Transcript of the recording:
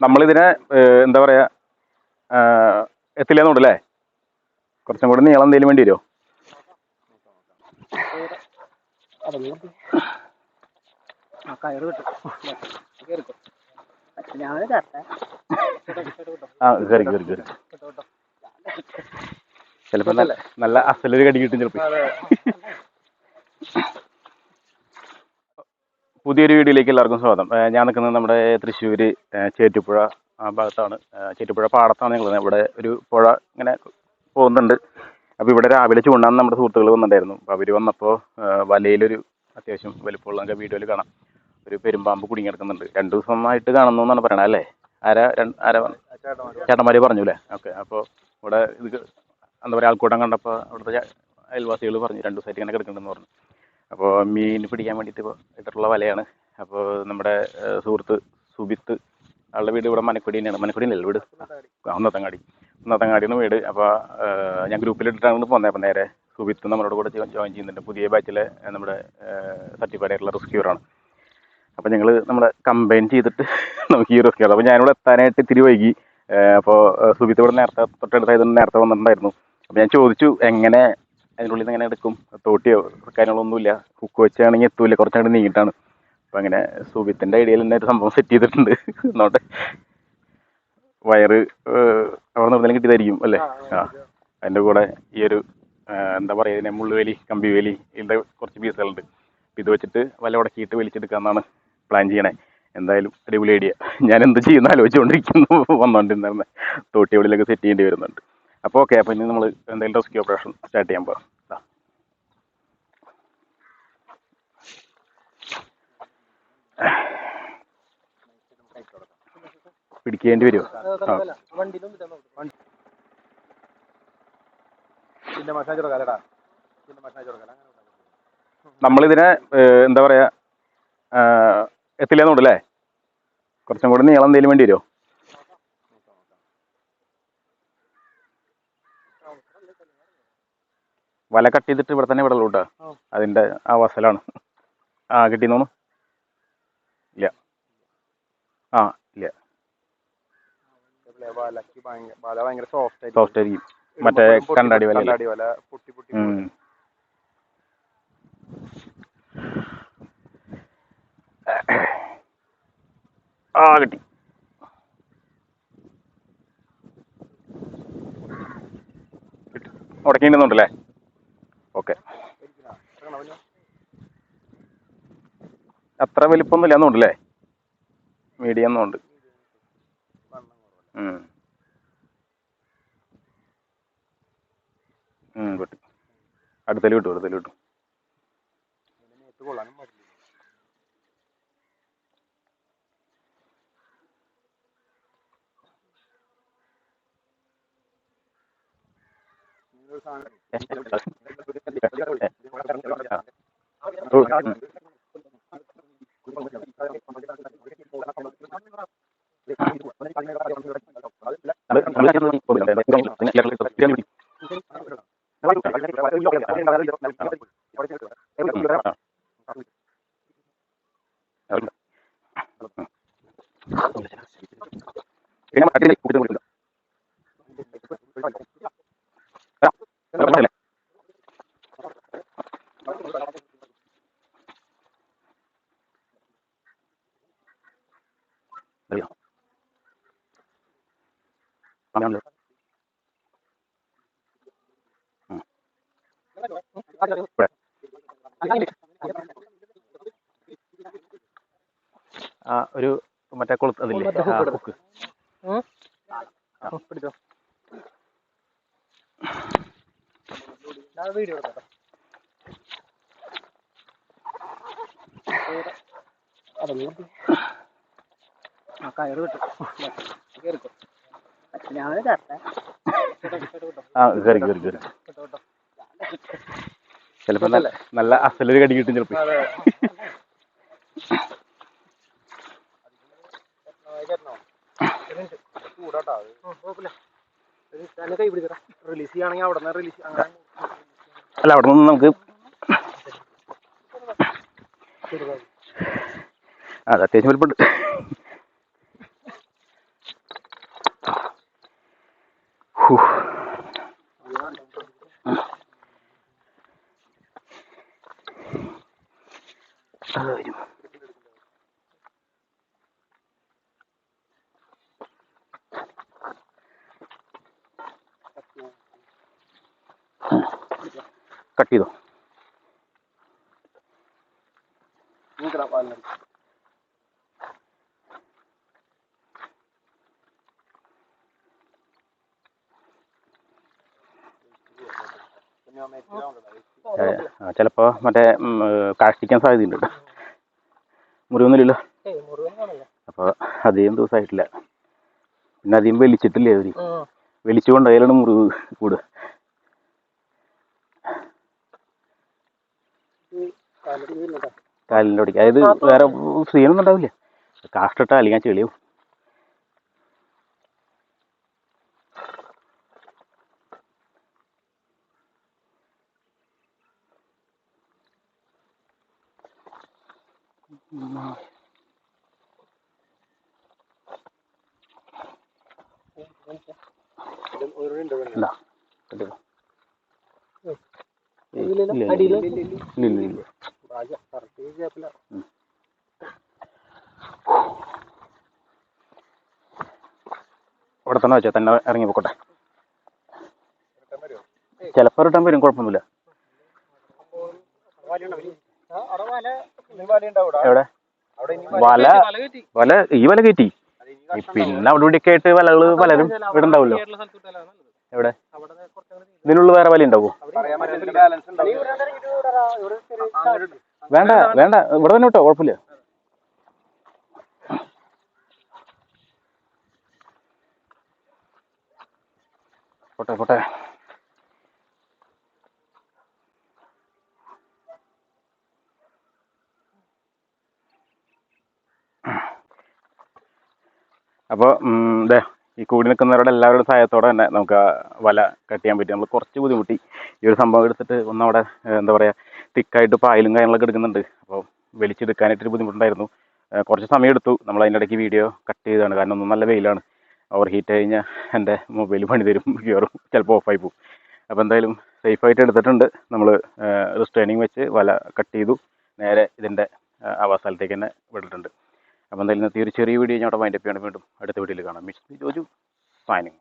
നമ്മളിതിനെ എന്താ പറയാ ആഹ്, എത്തില്ലെന്നുണ്ടല്ലേ കുറച്ചും കൂടെ നീളം എന്തെങ്കിലും വേണ്ടി വരുമോ ആ കയറ് കയറി കയറി ചിലപ്പോ നല്ല അസലൊരു കടി കിട്ടും ചിലപ്പോ. പുതിയൊരു വീഡിയോയിലേക്ക് എല്ലാവർക്കും സ്വാഗതം. ഞാൻ നിൽക്കുന്നത് നമ്മുടെ തൃശ്ശൂർ ചേറ്റുപുഴ ഭാഗത്താണ്. ചേറ്റുപുഴ പാടത്താണ് ഞങ്ങൾ ഇവിടെ ഒരു പുഴ ഇങ്ങനെ പോകുന്നുണ്ട്. അപ്പോൾ ഇവിടെ രാവിലെ ചൂണ്ടാന്ന് നമ്മുടെ സുഹൃത്തുക്കൾ വന്നിട്ടുണ്ടായിരുന്നു. അപ്പോൾ അവർ വന്നപ്പോൾ വലയിലൊരു അത്യാവശ്യം വലിപ്പമുള്ള നമുക്ക് വീഡിയോയിൽ കാണാം. ഒരു പെരുമ്പാമ്പ് കുടുങ്ങി കിടക്കുന്നുണ്ട് രണ്ട് ദിവസമായിട്ട് കാണുന്നു എന്നാണ് പറയണത് അല്ലേ? ആരാ രണ്ട് ആരാ ചേട്ടന്മാർ പറഞ്ഞു അല്ലേ ഓക്കെ അപ്പോൾ ഇവിടെ ഇത് എന്താ പറയുക ആൾക്കൂട്ടം കണ്ടപ്പോൾ അവിടുത്തെ അയൽവാസികൾ പറഞ്ഞു രണ്ട് ദിവസമായിട്ട് ഇങ്ങനെ കിടക്കുന്നുണ്ടെന്ന് പറഞ്ഞു. അപ്പോൾ മീൻ പിടിക്കാൻ വേണ്ടിയിട്ട് ഇട്ടിട്ടുള്ള വലയാണ്. അപ്പോൾ നമ്മുടെ സുഹൃത്ത് സുബിത്ത് ആളുടെ വീട് ഇവിടെ മനക്കുടി തന്നെയാണ്. മനക്കുടി അല്ലേ വീട്? ഒന്നത്തങ്ങാടി. ഒന്നത്തങ്ങാടിയാണ് വീട്. അപ്പോൾ ഞാൻ ഗ്രൂപ്പിൽ ഇട്ടിട്ടാണ് പോകുന്നത് അപ്പോൾ നേരെ സുബിത്ത് നമ്മളോട് കൂടെ ജോയിൻ ചെയ്യുന്നുണ്ട്. പുതിയ ബാച്ചിലെ നമ്മുടെ സർട്ടിഫൈഡ് ആയിട്ടുള്ള റിസ്ക്യൂറാണ് അപ്പോൾ ഞങ്ങൾ നമ്മളെ കമ്പൈൻ ചെയ്തിട്ട് നമുക്ക് ഈ റിസ്ക്യൂർ അപ്പോൾ ഞാനിവിടെ എത്താനായിട്ട് ഇത്തിരി വൈകി. അപ്പോൾ സുബിത്ത് ഇവിടെ നേരത്തെ തൊട്ടടുത്തായതുകൊണ്ട് നേരത്തെ വന്നിട്ടുണ്ടായിരുന്നു. അപ്പോൾ ഞാൻ ചോദിച്ചു എങ്ങനെ അതിന്റെ ഉള്ളിൽ നിന്ന് എടുക്കും. തോട്ടിയോ കാര്യങ്ങളൊന്നുമില്ല ഹുക്ക് വെച്ചാണെങ്കിൽ എത്തൂല. കുറച്ചങ്ങോട്ട് നീങ്ങിയിട്ടാണ് അപ്പം അങ്ങനെ സുബിത്തിന്റെ ഐഡിയയിൽ തന്നെ ഒരു സംഭവം സെറ്റ് ചെയ്തിട്ടുണ്ട്. എന്നോട്ടെ. വയറ് അവിടെ നിന്ന് കിട്ടിയതായിരിക്കും അല്ലേ? ആ. അതിന്റെ കൂടെ ഈ ഒരു എന്താ പറയുക ഇതിനെ മുള്ളുവേലി കമ്പിവേലി ഇതിന്റെ കുറച്ച് പീസുകളുണ്ട്. അപ്പം ഇത് വെച്ചിട്ട് വല ഉടക്കിയിട്ട് വലിച്ചെടുക്കാമെന്നാണ് പ്ലാൻ ചെയ്യണേ. എന്തായാലും അടിപൊളി ഐഡിയ ഞാൻ എന്ത് ചെയ്യുന്ന ആലോചിച്ചുകൊണ്ടിരിക്കുന്നു. വന്നുകൊണ്ടിരുന്നത് തോട്ടിയോടിലൊക്കെ സെറ്റ് ചെയ്യേണ്ടി വരുന്നുണ്ട്. അപ്പോൾ ഓക്കെ അപ്പോൾ ഇനി നമ്മൾ എന്തെങ്കിലും റെസ്ക്യൂ ഓപ്പറേഷൻ സ്റ്റാർട്ട് ചെയ്യാൻ പോകാം. പിടിക്കേണ്ടി വരുമോ നമ്മളിതിനെ എന്താ പറയാ എത്തില്ലെന്നുണ്ടല്ലേ കുറച്ചും കൂടെ നീളം എന്തെങ്കിലും വേണ്ടി വരുമോ വല കട്ട് ചെയ്തിട്ട് ഇവിടെ തന്നെ വിടലൂ കേട്ടോ അതിന്റെ അതിന്റെ ആ വസലാണ് ആ കിട്ടിയെന്നു ഇല്ല. ആ ഇല്ല. സോഫ്റ്റ് ആയിരിക്കും. മറ്റേ കണ്ടാടി വല. ആ കിട്ടി. കിട്ടി ഉടക്കിണ്ടെന്നുണ്ടല്ലേ ഓക്കെ അത്ര വലിപ്പമൊന്നുമില്ല എന്നുണ്ടല്ലേ മീഡിയം എന്നുണ്ട് കിട്ടും അടുത്തൽ കിട്ടും അടുത്തൽ കിട്ടും മേത്ത് കൊള്ളാനും ആ ഒരു മറ്റേ കൊളുത്ത് അതില്ലേ. പിടിച്ചോ ഞാൻ വീഡിയോ എടുക്കാം ആ കയറ് കിട്ടും. കേറിക്കോ ഞാൻ ചേർത്തേ ആ കയറി കയറി കയറി. ചിലപ്പോ നല്ല നല്ല അസലൊരു കടി കിട്ടും ചിലപ്പോ. അല്ല അവിടെ നിന്ന് നമുക്ക് അത് അത്യാവശ്യം വലുപ്പുണ്ട് Whew. അത് വരും കട്ട് ചെയ്തോ? മറ്റേ കാഷ്ടിക്കാൻ സാധ്യതയുണ്ട് കേട്ടോ. മുറിവൊന്നുമില്ലല്ലോ. അപ്പോൾ അധികം ദിവസമായിട്ടില്ല പിന്നെ അധികം വലിച്ചിട്ടില്ലേ അവർ വലിച്ചുകൊണ്ട് വലിച്ചു കൊണ്ടുപോയാലാണ് മുറിവ് കൂടുക? കാലിന്റെ ഒടിക്കുക അതായത് വേറെ സീനൊന്നും ഉണ്ടാവില്ല. കാഷ്ടിട്ടാ അല്ലെങ്കിൽ ചെളിയും ഇത് ഒരു ഉണ്ട് ഇവിടെ. എന്താ കണ്ടില്ലേ? ഏയ്, ഇതിലില്ല? ഇല്ല, ഇല്ല, അടിയിൽ? ഇല്ല, ഇല്ല, ഇല്ല, ഇല്ല. ഭാഗ്യം. correct ഈ gap ലാ. ഇവിടെ തന്നെ വെച്ചാൽ തന്നെ ഇറങ്ങി പോക്കോട്ടെ? ചിലപ്പോൾ റിട്ടേൺ വരും കുഴപ്പമൊന്നുമില്ല. ഇവിടെ. എവിടെ? വല വല ഈ വല കയറ്റി പിന്നെ അവിടെ ഇവിടെയൊക്കെ ആയിട്ട് വലകൾ പലരും ഇവിടെ ഉണ്ടാവുമല്ലോ. എവിടെ? ഇതിനുള്ള വേറെ വല ഉണ്ടാവോ. ഇവിടെ ഇവിടെ. ഇവിടെ. വേണ്ട വേണ്ട. ഇവിടെ തന്നെ കേട്ടോ കുഴപ്പമില്ല. പോട്ടെ പോട്ടെ. അപ്പോൾ ഇതേ ഈ കൂടി നിൽക്കുന്നവരുടെ എല്ലാവരുടെ സഹായത്തോടെ തന്നെ നമുക്ക് ആ വല കട്ട് ചെയ്യാൻ പറ്റി. നമ്മൾ കുറച്ച് ബുദ്ധിമുട്ടി. ഈ ഒരു സംഭവം എടുത്തിട്ട് ഒന്ന് അവിടെ എന്താ പറയുക തിക്കായിട്ട് പായലും കാര്യങ്ങളൊക്കെ എടുക്കുന്നുണ്ട്. അപ്പോൾ വലിച്ചെടുക്കാനായിട്ടൊരു ബുദ്ധിമുട്ടുണ്ടായിരുന്നു. കുറച്ച് സമയം എടുത്തു നമ്മൾ അതിന്റെ ഇടയ്ക്ക് വീഡിയോ കട്ട് ചെയ്തതാണ്. കാരണം ഒന്നും നല്ല വെയിലാണ്. ഓവർ ഹീറ്റ് കഴിഞ്ഞാൽ എന്റെ മൊബൈൽ പണി തരും. കയറും ചിലപ്പോൾ ഓഫായി പോകും. അപ്പോൾ എന്തായാലും സേഫായിട്ട് എടുത്തിട്ടുണ്ട്. നമ്മൾ റിസ്ട്രെയിനിങ് വെച്ച് വല കട്ട് ചെയ്തു. നേരെ ഇതിന്റെ ആവാസ്ഥലത്തേക്ക് തന്നെ വിട്ടിട്ടുണ്ട്. അപ്പോൾ എന്തായാലും ഇന്നത്തെ ഒരു ചെറിയ വീഡിയോ ഞാൻ അവിടെ വൈൻഡപ്പ് ചെയ്യണം. വീണ്ടും അടുത്ത വീഡിയോയിൽ കാണാം. Miss Joju signing